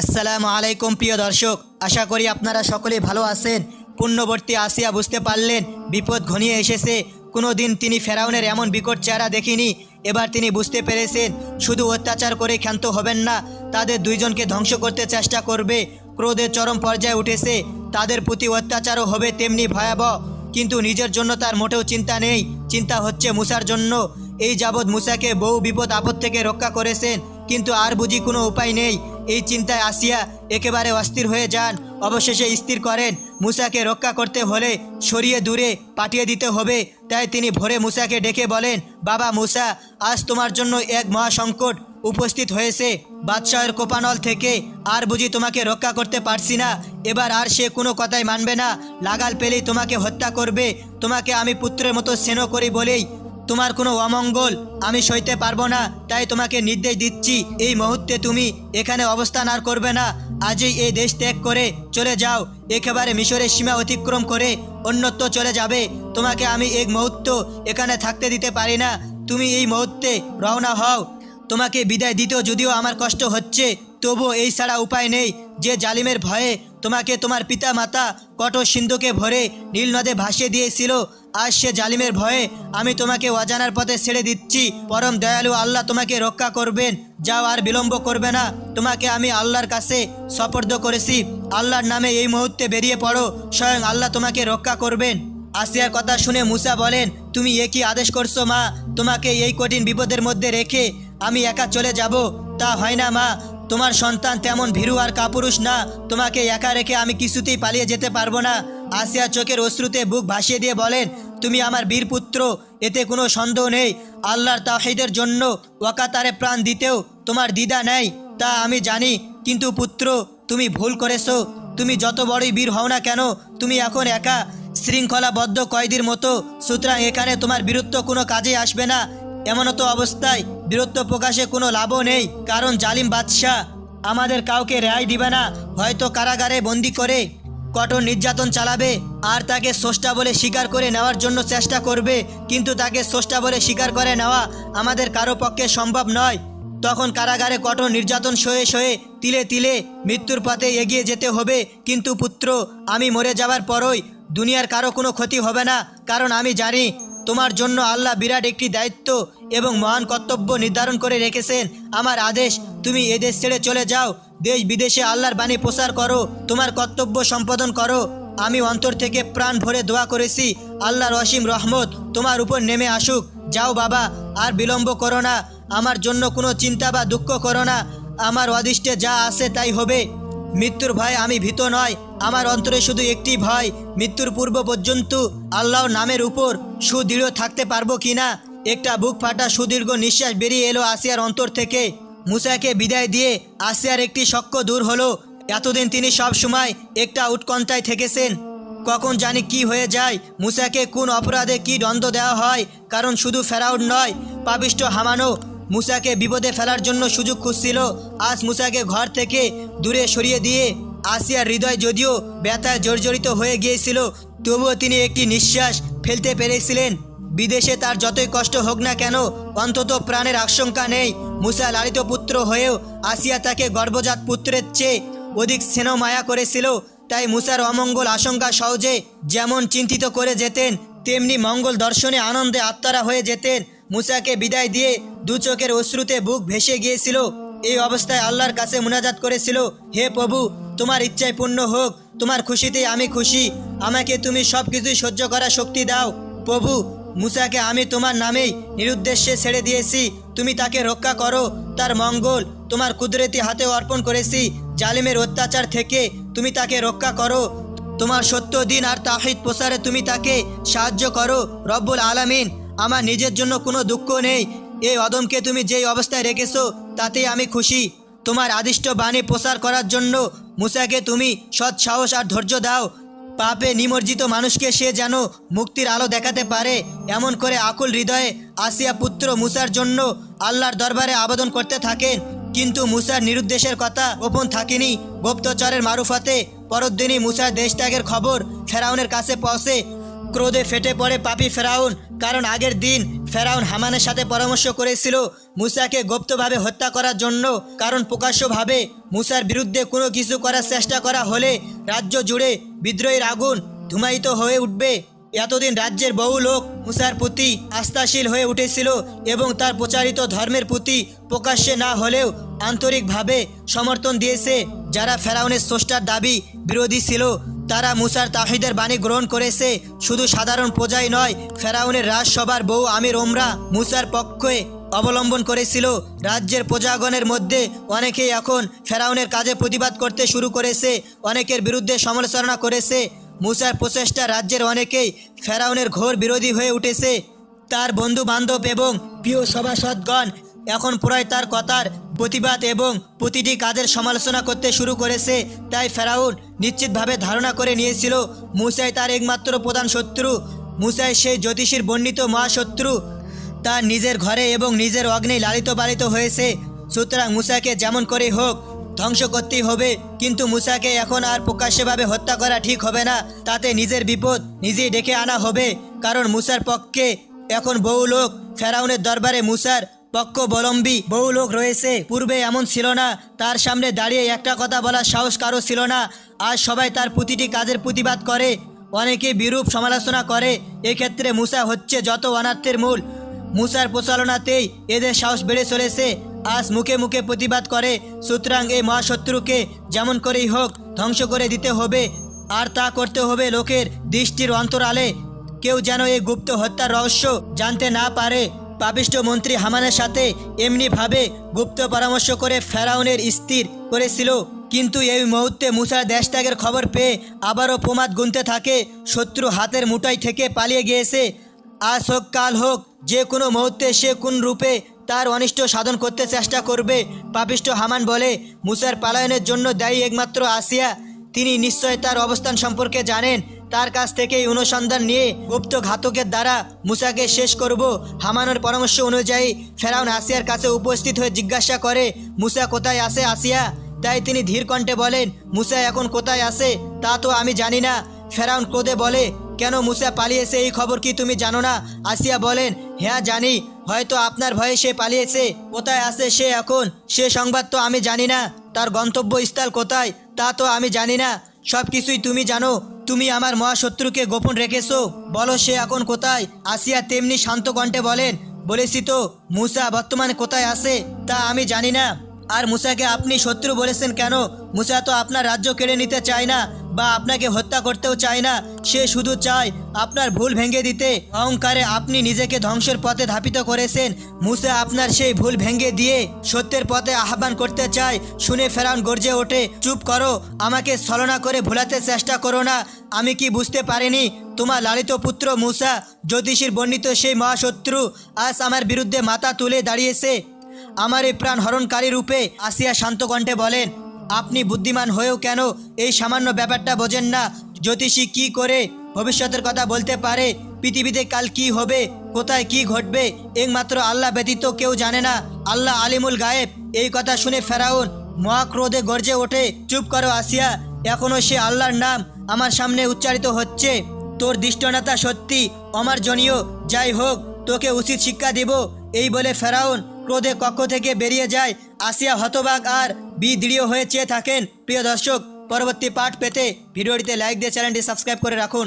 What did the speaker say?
আসসালামু আলাইকুম প্রিয় দর্শক, আশা করি আপনারা সকলেই ভালো আছেন। পূর্ণবর্তী আসিয়া বুঝতে পারলেন, বিপদ ঘনিয়ে এসেছে। কোনো দিন তিনি ফেরাউনের এমন বিকট চেহারা দেখিনি। এবার তিনি বুঝতে পেরেছেন, শুধু অত্যাচার করে ক্ষান্ত হবেন না, তাদের দুইজনকে ধ্বংস করতে চেষ্টা করবে। ক্রোধের চরম পর্যায়ে উঠেছে, তাদের প্রতি অত্যাচারও হবে তেমনি ভয়াবহ। কিন্তু নিজের জন্য তার মোটেও চিন্তা নেই, চিন্তা হচ্ছে মুসার জন্য। এই যাবৎ মুসাকে বহু বিপদ আপদ থেকে রক্ষা করেছেন, কিন্তু আর বুঝি কোনো উপায় নেই। এই চিন্তায় আসিয়া একেবারে অস্থির হয়ে যান। অবশেষে স্থির করেন। মুসাকে রক্ষা করতে হলে সরিয়ে দূরে পাঠিয়ে দিতে হবে। তাই তিনি ভোরে মুসাকে ডেকে বলেন, বাবা মুসা, আজ তোমার জন্য এক মহাসংকট উপস্থিত হয়েছে। বাদশাহের কোপানল থেকে আর বুঝি তোমাকে রক্ষা করতে পারছি না। এবার আর সে কোনো কথাই মানবে না। লাগাল পেলেই তোমাকে হত্যা করবে। তোমাকে আমি পুত্রের মতো স্নেহ করি বলেই তোমার কোনো অমঙ্গল, আমি সইতে পারব না, তাই তোমাকে নির্দেশ দিচ্ছি, এই মুহূর্তে তুমি এখানে অবস্থান আর করবে না। আজই এই দেশ ত্যাগ করে চলে যাও, একেবারে মিশরের সীমা অতিক্রম করে অন্যত্র চলে যাবে। তোমাকে আমি এক মুহূর্ত এখানে থাকতে দিতে পারি না, তুমি এই মুহূর্তে রওনা হও। তোমাকে বিদায় দিতেও যদিও আমার কষ্ট হচ্ছে তবুও এই ছাড়া উপায় নেই। যে জালিমের ভয়ে তোমাকে তোমার পিতা মাতা কঠোর সিন্ধুকে ভরে নীল নদে ভাসিয়ে দিয়েছিল, আজ সে জালিমের ভয়ে আমি তোমাকে অজানার পথে ছেড়ে দিচ্ছি। পরম দয়ালু আল্লাহ তোমাকে রক্ষা করবেন, যাও আর বিলম্ব করবে না। তোমাকে আমি আল্লাহর কাছে সপর্দ করেছি। আল্লাহর নামে এই মুহূর্তে বেরিয়ে পড়ো, স্বয়ং আল্লাহ তোমাকে রক্ষা করবেন। আসিয়ার কথা শুনে মুসা বলেন, তুমি এ কি আদেশ করছ, মা? তোমাকে এই কঠিন বিপদের মধ্যে রেখে আমি একা চলে যাব? তা হয় না, মা। তোমার সন্তান তেমন ভীরু আর কাপুরুষ না। তোমাকে একা রেখে আমি কিছুতেই পালিয়ে যেতে পারব না। আসিয়া চোখের অশ্রুতে বুক ভাসিয়ে দিয়ে বলেন, তুমি আমার বীর পুত্র, এতে কোনো সন্দেহ নেই। আল্লাহর তাহিদের জন্য ওয়াকাতারে প্রাণ দিতেও তোমার দিদা নেই। তা আমি জানি, কিন্তু পুত্র, তুমি ভুল করেছ। তুমি যত বড়ই বীর হও না কেন, তুমি এখন একা। শৃঙ্খলাবদ্ধ কয়েদির মতো, সুতরাং এখানে তোমার বীরত্ব কোনো কাজে আসবে না। এমনতো অবস্থায় বীরত্ব প্রকাশে কোনো লাভও নেই, কারণ জালিম বাদশাহ আমাদের কাউকে রেহাই দিবে না। হয়তো কারাগারে বন্দি করে কঠোর নির্যাতন চালাবে, আর তাকে স্রষ্টা বলে স্বীকার করে নেওয়ার জন্য চেষ্টা করবে, কিন্তু তাকে স্রষ্টা বলে স্বীকার করে নেওয়া আমাদের কারও পক্ষে সম্ভব নয়। তখন কারাগারে কঠোর নির্যাতন সয়ে সয়ে তিলে তিলে মৃত্যুর পথে এগিয়ে যেতে হবে। কিন্তু পুত্র, আমি মরে যাওয়ার পরই দুনিয়ার কারও কোনো ক্ষতি হবে না, কারণ আমি জানি তোমার জন্য আল্লাহ বিরাট একটি দায়িত্ব এবং মহান কর্তব্য নির্ধারণ করে রেখেছেন। আমার আদেশ, তুমি এদেশ ছেড়ে চলে যাও। দেশ বিদেশে আল্লাহর বাণী প্রচার করো, তোমার কর্তব্য সম্পাদন করো। আমি অন্তর থেকে প্রাণ ভরে দোয়া করেছি, আল্লাহর অসীম রহমত তোমার উপর নেমে আসুক। যাও বাবা, আর বিলম্ব করো না। আমার জন্য কোনো চিন্তা বা দুঃখ করো না। আমার অদিষ্টে যা আছে তাই হবে। মৃত্যুর ভয় আমি ভীত নয়, আমার অন্তরে শুধু একটি ভয়, মৃত্যুর পূর্ব পর্যন্ত আল্লাহর নামের উপর সুদৃঢ় থাকতে পারব কিনা? একটা বুক ফাটা সুদীর্ঘ নিঃশ্বাস বেরিয়ে এলো আসিয়ার অন্তর থেকে। মুসাকে বিদায় দিয়ে আসিয়ার একটি শক্য দূর হলো। এতদিন তিনি সব সময় একটা উৎকণ্ঠায় থেকেছেন। কখন জানি কি হয়ে যায়, মুসাকে কোন অপরাধে কি দণ্ড দেওয়া হয়, কারণ শুধু ফেরাউট নয় পাবিষ্ট হামানো মুসাকে বিপদে ফেলার জন্য সুযোগ খুঁজছিল। আজ মুসাকে ঘর থেকে দূরে সরিয়ে দিয়ে আসিয়ার হৃদয় যদিও ব্যথায় জর্জরিত হয়ে গিয়েছিল, তবুও তিনি একটি নিঃশ্বাস ফেলতে পেরেছিলেন। বিদেশে তার যতই কষ্ট হোক না কেন, অন্তত প্রাণের আশঙ্কা নেই। মুসা লালিত পুত্র হয়েও আসিয়া তাকে গর্ভজাত পুত্রের চেয়ে অধিক স্নেহ মায়া করেছিল, তাই মুসার অমঙ্গল আশঙ্কা সহজে যেমন চিন্তিত করে যেতেন, তেমনি মঙ্গল দর্শনে আনন্দে আত্মারা হয়ে যেতেন। মুসাকে বিদায় দিয়ে দু চোখের অশ্রুতে বুক ভেসে গিয়েছিল। এই অবস্থায় আল্লাহর কাছে মুনাজাত করেছিল, হে প্রভু, তোমার ইচ্ছায় পূর্ণ হোক, তোমার খুশিতেই আমি খুশি। আমাকে তুমি সব কিছুই সহ্য করার শক্তি দাও। প্রভু, মুসাকে আমি তোমার নামেই নিরুদ্দেশ্যে ছেড়ে দিয়েছি। তুমি তাকে রক্ষা করো। তার মঙ্গল তোমার কুদরতি হাতে অর্পণ করেছি। জালিমের অত্যাচার থেকে তুমি তাকে রক্ষা করো। তোমার সত্য দিন আর তাহিদ প্রসারে তুমি তাকে সাহায্য করো। রব্বুল আলামিন আমার নিজের জন্য কোনো দুঃখ নেই। এই অদমকে তুমি যেই অবস্থায় রেখেছো, তাতেই আমি খুশি। তোমার আদিষ্ট বাণী প্রচার করার জন্য মুসাকে তুমি সৎ সাহস আর ধৈর্য দাও। পাপে নিমজ্জিত মানুষকে সে যেন মুক্তির আলো দেখাতে পারে। এমন করে আকুল হৃদয়ে আসিয়া পুত্র মুসার জন্য আল্লাহর দরবারে আবেদন করতে থাকেন। কিন্তু মুসার নিরুদ্দেশের কথা গোপন থাকেনি। গুপ্তচরের মারুফাতে পরদিনই মুসার দেশ ত্যাগের খবর ফেরাউনের কাছে পৌঁছে। ক্রোধে ফেটে পড়ে পাপি ফেরাউন কারণ আগের দিন ফেরাউন হামানের সাথে পরামর্শ করেছিল মুসাকে গুপ্তভাবে হত্যা করার জন্য, কারণ প্রকাশ্যভাবে মুসার বিরুদ্ধে কোনো কিছু করার চেষ্টা করা হলে রাজ্য জুড়ে বিদ্রোহীর আগুন ধুমায়িত হয়ে উঠবে। এতদিন রাজ্যের বহু লোক মুসার প্রতি আস্থাশীল হয়ে উঠেছিল এবং তার প্রচারিত ধর্মের প্রতি প্রকাশ্যে না হলেও আন্তরিকভাবে সমর্থন দিয়েছে যারা ফেরাউনের স্রষ্টার দাবি বিরোধী ছিল। তারা মুসার তাহিদের বাণী গ্রহণ করেছে। শুধু সাধারণ প্রজাই নয়, ফেরাউনের রাজসভার বউ আমির ওমরা মুসার পক্ষে অবলম্বন করেছিল। রাজ্যের প্রজাগণের মধ্যে অনেকেই এখন ফেরাউনের কাজে প্রতিবাদ করতে শুরু করেছে, অনেকের বিরুদ্ধে সমালোচনা করেছে। মুসার প্রচেষ্টা রাজ্যের অনেকেই ফেরাউনের ঘোর বিরোধী হয়ে উঠেছে। তার বন্ধু বান্ধব এবং প্রিয় সভাসদগণ এখন পুরাই তার কথার প্রতিবাদ এবং প্রতিটি কাজের সমালোচনা করতে শুরু করেছে। তাই ফেরাউন নিশ্চিতভাবে ধারণা করে নিয়েছিল, মুসাই তার একমাত্র প্রধান শত্রু। মুসাই সেই জ্যোতিষীর বর্ণিত মহাশত্রু। তার নিজের ঘরে এবং নিজের অগ্নে লালিত পালিত হয়েছে। সুতরাং মুসাকে যেমন করেই হোক ধ্বংস করতেই হবে, কিন্তু মুসাকে এখন আর প্রকাশ্যভাবে হত্যা করা ঠিক হবে না। তাতে নিজের বিপদ নিজেই ডেকে আনা হবে, কারণ মুসার পক্ষে এখন বহু লোক ফেরাউনের দরবারে মুসার পক্ষবলম্বী বহু লোক রয়েছে। পূর্বে এমন ছিল না। তার সামনে দাঁড়িয়ে একটা কথা বলার সাহস কারও ছিল না। আজ সবাই তার প্রতিটি কাজের প্রতিবাদ করে। অনেকে বিরূপ সমালোচনা করে। এক্ষেত্রে মুসা হচ্ছে যত অনার্থের মূল। মুসার প্রচালনাতেই এদের সাহস বেড়ে চলেছে। আজ মুখে মুখে প্রতিবাদ করে। সুতরাং এই মহাশত্রুকে যেমন করেই হোক ধ্বংস করে দিতে হবে। আর তা করতে হবে লোকের দৃষ্টির অন্তরালে। কেউ যেন এই গুপ্ত হত্যার রহস্য জানতে না পারে। পাপিষ্ট মন্ত্রী হামানের সাথে এমনিভাবে গুপ্ত পরামর্শ করে ফেরাউনের স্থির করেছিল। কিন্তু এই মুহূর্তে মুসার দেশত্যাগের খবর পেয়ে আবারও প্রমাদ গুনতে থাকে, শত্রু হাতের মুঠাই থেকে পালিয়ে গিয়েছে। আজ হোক, কাল হোক, যে কোনো মুহূর্তে সে কোন রূপে তার অনিষ্ট সাধন করতে চেষ্টা করবে, পাপিষ্ট হামান বলে মুসার পালায়নের জন্য দায়ী একমাত্র আসিয়া, তিনি নিশ্চয় তার অবস্থান সম্পর্কে জানেন। তার কাছ থেকেই অনুসন্ধান নিয়ে গুপ্ত ঘাতকের দ্বারা মুসাকে শেষ করব। হামানোর পরামর্শ অনুযায়ী ফেরাউন আসিয়ার কাছে উপস্থিত হয়ে জিজ্ঞাসা করে, মুসা কোথায় আসে আসিয়া? তাই তিনি ধীর কণ্ঠে বলেন, মুসা এখন কোথায় আসে তা তো আমি জানি না। ফেরাউন ক্রোধে বলে, কেন মুসা পালিয়েছে? এই খবর কি তুমি জানো না? আসিয়া বলেন হ্যাঁ জানি। হয়তো আপনার ভয়ে সে পালিয়েছে। কোথায় আছে সে এখন? সে সংবাদ তো আমি জানি না। তার গন্তব্যস্থল কোথায়? তা তো আমি জানি না। সব কিছুই তুমি জানো। তুমি আমার মহাশত্রুকে গোপন রেখেছো? বলো সে এখন কোথায়? আসিয়া তেমনি শান্ত কণ্ঠে বলেন, বলেছি তো, মুসা বর্তমানে কোথায় আছে, তা আমি জানি না। আর মুসাকে আপনি শত্রু বলেছেন কেন? মুসা তো আপনার রাজ্য কেড়ে নিতে চায় না। বা আপনাকে হত্যা করতেও চায় না, সে শুধু চায় আপনার ভুল ভেঙে দিতে। অহংকারে আপনি নিজেকে ধ্বংসের পথে ধাপিত করেছেন। মুসা আপনার সেই ভুল ভেঙে দিয়ে সত্যের পথে আহ্বান করতে চায়। শুনে ফেরাউন গর্জে ওঠে, চুপ করো, আমাকে ছলনা করে ভোলাতে চেষ্টা করো না। আমি কি বুঝতে পারিনি? তোমার লালিত পুত্র মুসা, জ্যোতিষীর বর্ণিত সেই মহাশত্রু, আজ আমার বিরুদ্ধে মাথা তুলে দাঁড়িয়েছে। আমার এই প্রাণ হরণকারী রূপে আসিয়া শান্ত কণ্ঠে বলেন আপনি বুদ্ধিমান হয়েও কেন এই সামান্য ব্যাপারটা বোঝেন না? জ্যোতিষী কি করে ভবিষ্যতের কথা বলতে পারে? পৃথিবীতে কাল কি হবে? কোথায় কি ঘটবে? একমাত্র আল্লাহ ব্যতীত কেউ জানে না। আল্লাহ আলিমুল গায়েব। এই কথা শুনে ফেরাউন মহাক্রোধে গর্জে ওঠে, চুপ করো আসিয়া এখনও সে আল্লাহর নাম আমার সামনে উচ্চারিত হচ্ছে। তোর দৃষ্টনাতা সত্যি, অমার্জনীয়। যাই হোক, তোকে উচিত শিক্ষা দিব। এই বলে ফেরাউন ক্রোধে কক্ষ থেকে বেরিয়ে যায়। আসিয়া হতবাক আর বিদৃঢ় হয়ে চেয়ে থাকেন। প্রিয় দর্শক, পরবর্তী পাঠ পেতে ভিডিওটিতে লাইক দিয়ে চ্যানেলটি সাবস্ক্রাইব করে রাখুন।